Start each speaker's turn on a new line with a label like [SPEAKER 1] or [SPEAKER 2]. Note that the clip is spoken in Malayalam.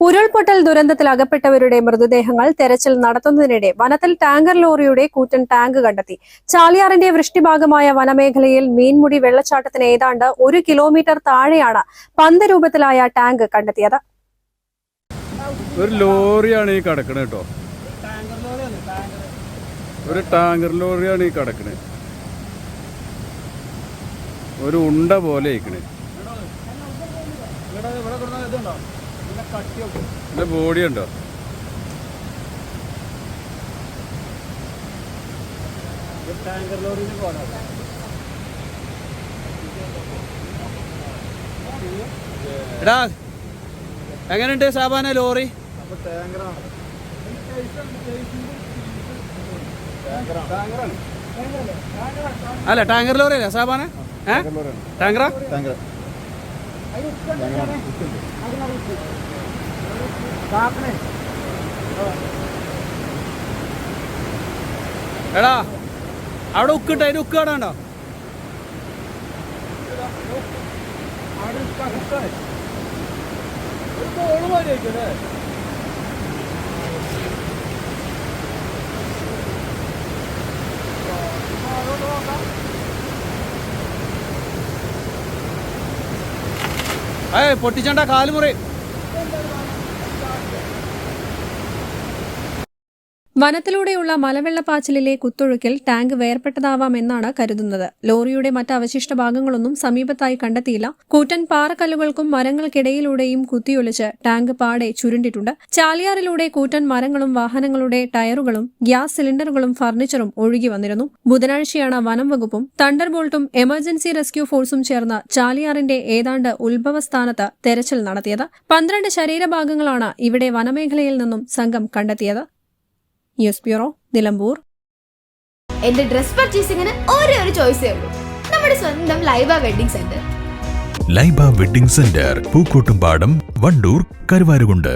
[SPEAKER 1] ഉരുൾപൊട്ടൽ ദുരന്തത്തിൽ അകപ്പെട്ടവരുടെ മൃതദേഹങ്ങൾ തെരച്ചിൽ നടത്തുന്നതിനിടെ വനത്തിൽ ടാങ്കർ ലോറിയുടെ കൂറ്റൻ ടാങ്ക് കണ്ടെത്തി. ചാലിയാറിന്റെ വൃഷ്ടിഭാഗമായ വനമേഖലയിൽ മീൻമുടി വെള്ളച്ചാട്ടത്തിന് ഏതാണ്ട് ഒരു കിലോമീറ്റർ താഴെയാണ് പന്ത് രൂപത്തിലായ ടാങ്ക് കണ്ടെത്തിയത്.
[SPEAKER 2] ഒരു ലോറിയാണ് ഈ കിടക്കണത് കേട്ടോ. ഒരു ടാങ്കർ ലോറിയാണ് ഈ കിടക്കണത് ഒരു ഉണ്ട പോലെ ഇരിക്കണേ ഇതിന്റെ ബോഡി ഉണ്ടോ?
[SPEAKER 3] എടാ എങ്ങനെയുണ്ട് സാബാന ലോറി? അല്ല ടാങ്കർ ലോറി അല്ലേ സാബാന? ടാങ്കറാ ടാങ്കറാ എടാ അവിടെ ഉക്കിട്ട് അതിന് ഉക്ക് കാണാണ്ടോ ഏയ് പൊട്ടിച്ചണ്ട കാലുമുറി
[SPEAKER 1] വനത്തിലൂടെയുള്ള മലവെള്ളപ്പാച്ചിലിലെ കുത്തൊഴുക്കിൽ ടാങ്ക് വേർപെട്ടതാവാം എന്നാണ് കരുതുന്നത്. ലോറിയുടെ മറ്റ് അവശിഷ്ട ഭാഗങ്ങളൊന്നും സമീപത്തായി കണ്ടെത്തിയില്ല. കൂറ്റൻ പാറക്കല്ലുകൾക്കും മരങ്ങൾക്കിടയിലൂടെയും കുത്തിയൊലിച്ച് ടാങ്ക് പാടെ ചുരുണ്ടിട്ടുണ്ട്. ചാലിയാറിലൂടെ കൂറ്റൻ മരങ്ങളും വാഹനങ്ങളുടെ ടയറുകളും ഗ്യാസ് സിലിണ്ടറുകളും ഫർണിച്ചറും ഒഴുകി വന്നിരുന്നു. ബുധനാഴ്ചയാണ് വനം വകുപ്പും തണ്ടർബോൾട്ടും എമർജൻസി റെസ്ക്യൂ ഫോഴ്സും ചേർന്ന് ചാലിയാറിന്റെ ഏതാണ്ട് ഉത്ഭവസ്ഥാനത്ത് തെരച്ചിൽ നടത്തിയത്. പന്ത്രണ്ട് ശരീരഭാഗങ്ങളാണ് ഇവിടെ വനമേഖലയിൽ നിന്നും സംഘം കണ്ടെത്തിയത്. News bureau Nilambur.
[SPEAKER 4] എന്റെ ഡ്രസ് പർച്ചേസിംഗിന് ഒരേ ഒരു ചോയ്സേ ഉള്ളൂ. നമ്മുടെ സ്വന്തം Laiba wedding centre.
[SPEAKER 5] Laiba wedding centre Pookkottumpadam Wandoor Karuvarakundu.